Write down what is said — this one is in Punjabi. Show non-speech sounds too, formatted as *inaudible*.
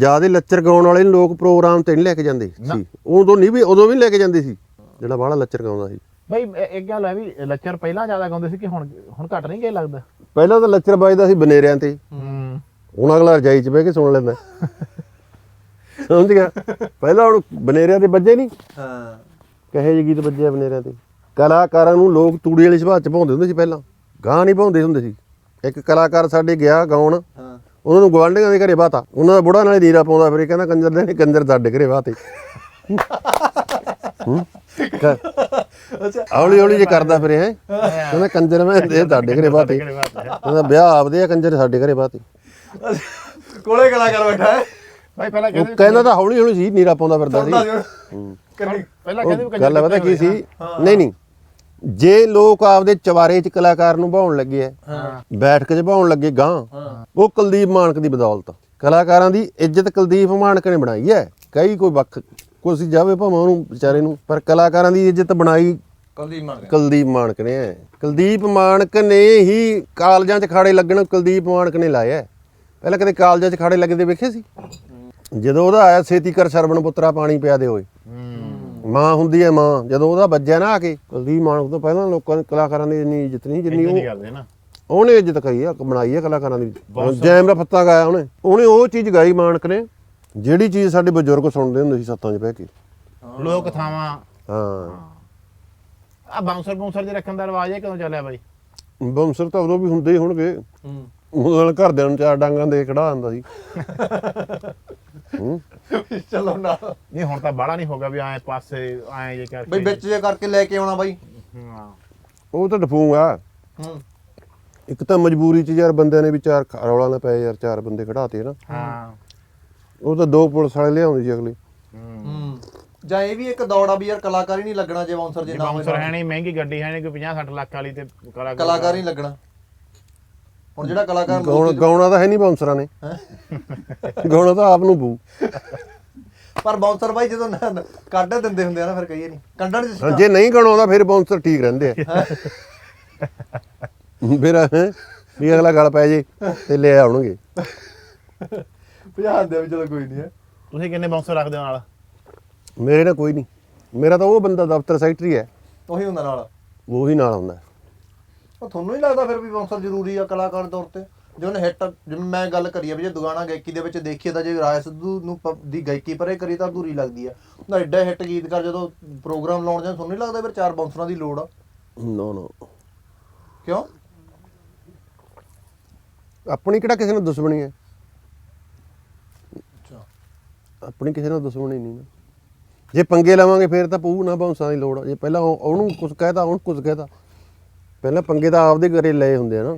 ਜਿਆਦੇ ਲੱਚਰ ਗਾਉਣ ਵਾਲੇ ਨੂੰ ਲੋਕ ਪ੍ਰੋਗਰਾਮ ਤੇ ਨਹੀਂ ਲੈ ਕੇ ਜਾਂਦੇ ਸੀ। ਉਦੋਂ ਨਹੀਂ ਵੀ ਉਦੋਂ ਵੀ ਲੈ ਕੇ ਜਾਂਦੇ ਸੀ। ਜਿਹੜਾ ਬਾਹਲਾ ਲੱਚਰ ਗਾਉਂਦਾ ਸੀ। ਬਈ ਇੱਕ ਗੱਲ ਹੈ ਵੀ ਲੱਚਰ ਪਹਿਲਾਂ ਜ਼ਿਆਦਾ ਗਾਉਂਦੇ ਸੀ ਕਿ ਹੁਣ ਹੁਣ ਘਟ ਨਹੀਂ ਗਏ ਲੱਗਦਾ? ਪਹਿਲਾਂ ਤਾਂ ਲੱਚਰ ਵੱਜਦਾ ਸੀ ਬਨੇਰਿਆਂ ਤੇ। ਹੂੰ। ਹੁਣ ਅਗਲਾ ਰਜਾਈ 'ਚ ਬਹਿ ਕੇ ਸੁਣ ਲੈਂਦਾ। ਸਮਝ ਗਿਆ? ਪਹਿਲਾਂ ਹੁਣ ਬਨੇਰਿਆਂ ਤੇ ਵੱਜੇ ਨਹੀਂ। ਹਾਂ। ਕਹੇ ਜਿਹੇ ਗੀਤ ਵੱਜੇ ਬਨੇਰਿਆਂ ਤੇ? ਕਲਾਕਾਰਾਂ ਨੂੰ ਲੋਕ ਤੂੜੀ ਵਾਲੀ ਸੁਭਾਅ 'ਚ ਪਾਉਂਦੇ ਹੁੰਦੇ ਸੀ ਪਹਿਲਾਂ। ਗਾਂ ਨਹੀਂ ਪਾਉਂਦੇ ਹੁੰਦੇ ਸੀ। ਇੱਕ ਕਲਾਕਾਰ ਸਾਡੇ ਗਿਆ ਗਾਉਣ। ਹਾਂ। ਉਹਨਾਂ ਨੂੰ ਗਵਾਂਢੀਆਂ ਦੇ ਘਰੇ ਬਾਤਾ। ਉਹਨਾਂ ਦਾ ਬੁੜਾ ਨਾਲੇ ਨੀਰਾ ਪਾਉਂਦਾ ਫਿਰ ਇਹ ਕਹਿੰਦਾ ਕੰਜਰ ਦੇ ਨੇ ਕੰਜਰ ਸਾਡੇ ਘਰੇ ਬਾਤੇ। ਅੱਛਾ। ਹੌਲੀ ਹੌਲੀ ਜੇ ਕਰਦਾ ਫਿਰ ਇਹ ਕਹਿੰਦਾ ਕੰਜਰ ਮੈਂ ਦੇ ਤੁਹਾਡੇ ਘਰੇ ਬਾਤੇ। ਕਹਿੰਦਾ ਵਿਆਹ ਆਪਦੇ ਆ ਕੰਜਰ ਸਾਡੇ ਘਰੇ ਬਾਤੇ। ਕੋਲੇ ਕਲਾਕਾਰ ਬੈਠਾ ਹੈ। ਬਈ ਪਹਿਲਾਂ ਕਹਿੰਦੇ ਕਹਿੰਦਾ ਤਾਂ ਹੌਲੀ ਹੌਲੀ ਸੀ ਨੀਰਾ ਪਾਉਂਦਾ ਫਿਰਦਾ ਸੀ। ਪਹਿਲਾਂ ਕਹਿੰਦੇ ਗੱਲ ਪਤਾ ਕੀ ਸੀ? ਨਹੀਂ ਨਹੀਂ। ਜੇ ਲੋਕ ਆਪਦੇ ਚਵਾਰੇ 'ਚ ਕਲਾਕਾਰ ਨੂੰ ਭਾਉਣ ਲੱਗੇ ਐ ਬੈਠਕ 'ਚ ਭਾਉਣ ਲੱਗੇ ਗਾਂ ਉਹ ਕੁਲਦੀਪ ਮਾਨਕ ਦੀ ਬਦੌਲਤ ਕਲਾਕਾਰਾਂ ਦੀ ਇੱਜ਼ਤ ਕੁਲਦੀਪ ਮਾਨਕ ਨੇ ਬਣਾਈ ਐ ਕਈ ਕੋਈ ਵੱਖ ਕੋਈ ਜਾਵੇ ਭਾਵੇਂ ਉਹਨੂੰ ਵਿਚਾਰੇ ਨੂੰ ਪਰ ਕਲਾਕਾਰਾਂ ਦੀ ਇੱਜ਼ਤ ਬਣਾਈ ਕੁਲਦੀਪ ਮਾਨ ਕੁਲਦੀਪ ਮਾਨਕ ਨੇ। ਕੁਲਦੀਪ ਮਾਨਕ ਨੇ ਹੀ ਕਾਲਜਾਂ 'ਚ ਖਾੜੇ ਲੱਗਣ ਕੁਲਦੀਪ ਮਾਨਕ ਨੇ ਲਾਇਆ। ਪਹਿਲਾਂ ਕਦੇ ਕਾਲਜਾਂ 'ਚ ਖਾੜੇ ਲੱਗਦੇ ਵੇਖੇ ਸੀ? ਜਦੋਂ ਉਹਦਾ ਆਇਆ ਛੇਤੀ ਕਰ ਸਰਵਣ ਪੁੱਤਰਾ ਪਾਣੀ ਪਿਆ ਦੇ ਓਏ ਮਾਂ ਹੁੰਦੀ ਹੈ ਮਾਂ ਜਦੋਂ ਉਹਦਾ ਵੱਜਿਆ ਨਾ ਆ ਕੇ ਕੁਲਦੀਪ ਮਾਨਕ ਤੋਂ ਪਹਿਲਾਂ ਲੋਕਾਂ ਨੇ ਕਲਾਕਾਰਾਂ ਦੀ ਇੰਨੀ ਇੱਜ਼ਤ ਨਹੀਂ ਜਿੰਨੀ ਉਹ ਕਰਦੇ ਨਾ। ਉਹਨੇ ਇੱਜ਼ਤ ਕਰੀ ਆ ਬਣਾਈ ਆ ਕਲਾਕਾਰਾਂ ਦੀ। ਜੈਮ ਦਾ ਫੱਤਾ ਗਾਇਆ ਉਹਨੇ ਉਹਨੇ ਉਹ ਚੀਜ਼ ਗਾਈ ਮਾਨਕ ਨੇ ਜਿਹੜੀ ਚੀਜ਼ ਸਾਡੇ ਬਜ਼ੁਰਗ ਸੁਣਦੇ ਹੁੰਦੇ ਸੀ ਸੱਤਾਂ 'ਚ ਬਹਿ ਕੇ। ਲੋਕ ਥਾਵਾਂ। ਹਾਂ। ਆ ਬਾਉਂਸਰ ਬਾਉਂਸਰ ਜੇ ਰੱਖਣ ਦਾ ਰਿਵਾਜ ਹੈ ਕਦੋਂ ਚੱਲਿਆ ਬਾਈ? ਬੰਸਰ ਤਾਂ ਉਦੋਂ ਵੀ ਹੁੰਦੇ ਹੀ ਹੋਣਗੇ। ਹੂੰ। ਉਹਨਾਂ ਘਰਦਿਆਂ ਨੂੰ ਚਾਰ ਡਾਂਗਾਂ ਦੇ ਖੜਾ ਆਂਦਾ ਸੀ। *laughs* ਹੂੰ। ਚਲੋ ਨਾਲ। ਨਹੀਂ ਹੁਣ ਤਾਂ ਬਾਹਲਾ ਨਹੀਂ ਹੋਗਾ ਵੀ ਐ ਪਾਸੇ ਐ ਜੇ ਕਰਕੇ ਬਈ ਵਿੱਚ ਜੇ ਕਰਕੇ ਲੈ ਕੇ ਆਉਣਾ ਬਾਈ। ਹਾਂ। ਉਹ ਤਾਂ ਡਫੂਗਾ ਹੂੰ। ਇੱਕ ਤਾਂ ਮਜਬੂਰੀ 'ਚ ਯਾਰ ਬੰਦਿਆਂ ਨੇ ਵੀ ਚਾਰ ਖ- ਰੌਲਾ ਨਾ ਪਏ ਯਾਰ ਚਾਰ ਬੰਦੇ ਖੜਾਤੇ ਨਾ। ਹਾਂ। ਉਹ ਤਾਂ ਦੋ ਪੁਲਿਸ ਵਾਲੇ ਲਿਆਉਂਦੇ ਸੀ ਅਗਲੇ। ਹੂੰ। ਹੂੰ। ਜਾਂ ਇਹ ਵੀ ਇੱਕ ਦੌੜਾ ਵੀ ਯਾਰ ਕਲਾਕਾਰ ਹੀ ਨਹੀਂ ਲੱਗਣਾ ਜੇ ਬਾਉਂਸਰ ਜੇ ਜੇ ਨਾ ਹੋਵੇ ਬਾਉਂਸਰ ਹੈ ਨਹੀਂ ਮਹਿੰਗੀ ਗੱਡੀ ਹੈ ਨਹੀਂ ਕੋਈ 50 60 ਲੱਖ ਵਾਲੀ ਤੇ ਕਲਾਕਾਰ ਕਲਾਕਾਰ ਹੀ ਨਹੀਂ ਲੱਗਣਾ। ਹੁਣ ਜਿਹੜਾ ਕਲਾਕਾਰ ਗਾਉਣਾ ਗਾਉਣਾ ਤਾਂ ਹੈ ਨਹੀਂ ਬਾਉਂਸਰਾਂ ਨੇ। ਗਾਉਣਾ ਤਾਂ ਆਪ ਨੂੰ ਬੂ। ਪਰ ਬਾਉਂਸਰ ਬਾਈ ਜਦੋਂ ਕੱਢ ਦਿੰਦੇ ਹੁੰਦੇ ਆ ਨਾ ਫਿਰ ਕਹੀਏ ਨਹੀਂ। ਕੱਢਣ ਚ ਜੇ ਨਹੀਂ ਗਾਉਣਾ ਆਉਂਦਾ ਫਿਰ ਬਾਉਂਸਰ ਠੀਕ ਰਹਿੰਦੇ ਆ। ਫਿਰ ਹੈਂ, ਵੀ ਅਗਲਾ ਗੱਲ ਪੈ ਜੇ ਤੇ ਲੈ ਆਉਣਗੇ। ਭਜਾਣ ਦੇ ਵੀ ਚਲੋ ਕੋਈ ਨਹੀਂ ਹੈ? ਤੁਸੀਂ ਕਿੰਨੇ ਬਾਉਂਸਰ ਰੱਖਦੇ ਹੋ ਨਾਲ? ਮੇਰੇ ਨਾਲ ਕੋਈ ਨਹੀਂ। ਮੇਰਾ ਤਾਂ ਉਹ ਬੰਦਾ ਦਫ਼ਤਰ ਸੈਕਟਰੀ ਹੈ। ਉਹੀ ਹੁੰਦਾ ਨਾਲ। ਉਹ ਹੀ ਨਾਲ ਆਉਂਦਾ ਉਹ ਤੁਹਾਨੂੰ ਨਹੀਂ ਲੱਗਦਾ ਫਿਰ ਵੀ ਬਾਉਂਸਰ ਜ਼ਰੂਰੀ ਆ ਕਲਾਕਾਰ ਦੇ ਤੌਰ ਤੇ? ਜੇ ਉਹਨੇ ਹਿੱਟ ਜਿਵੇਂ ਮੈਂ ਗੱਲ ਕਰੀ ਆ ਵੀ ਜੇ ਦੁਗਾਣਾ ਗਾਇਕੀ ਦੇ ਵਿੱਚ ਦੇਖੀਏ ਤਾਂ ਜੇ ਰਾਏ ਸਿੱਧੂ ਨੂੰ ਪ- ਦੀ ਗਾਇਕੀ ਪਰੇ ਕਰੀ ਤਾਂ ਅਧੂਰੀ ਲੱਗਦੀ ਆ। ਨਾ ਐਡਾ ਹਿੱਟ ਗੀਤਕਾਰ ਜਦੋਂ ਪ੍ਰੋਗਰਾਮ ਲਾਉਣ ਜਾਂ ਤੁਹਾਨੂੰ ਨਹੀਂ ਲੱਗਦਾ ਫਿਰ ਚਾਰ ਬਾਉਂਸਰਾਂ ਦੀ ਲੋੜ ਆ? ਨੋ ਨੋ ਕਿਉਂ? ਆਪਣੀ ਕਿਹੜਾ ਕਿਸੇ ਨਾਲ ਦੁਸ਼ਮਣੀ ਹੈ? ਅੱਛਾ। ਆਪਣੀ ਕਿਸੇ ਨਾਲ ਦੁਸ਼ਮਣੀ ਨਹੀਂ ਨਾ। ਜੇ ਪੰਗੇ ਲਵਾਂਗੇ ਫੇਰ ਤਾਂ ਪਊ ਨਾ ਬਾਉਂਸਾਂ ਦੀ ਲੋੜ ਜੇ ਪਹਿਲਾਂ ਉਹ- ਉਹਨੂੰ ਕੁਝ ਕਹਿਤਾ ਉਹਨੂੰ ਕੁਝ ਕਹਿਤਾ ਪਹਿਲਾਂ ਪੰਗੇ ਤਾਂ ਆਪਦੇ ਘਰੇ ਲਏ ਹੁੰਦੇ ਆ ਨਾ।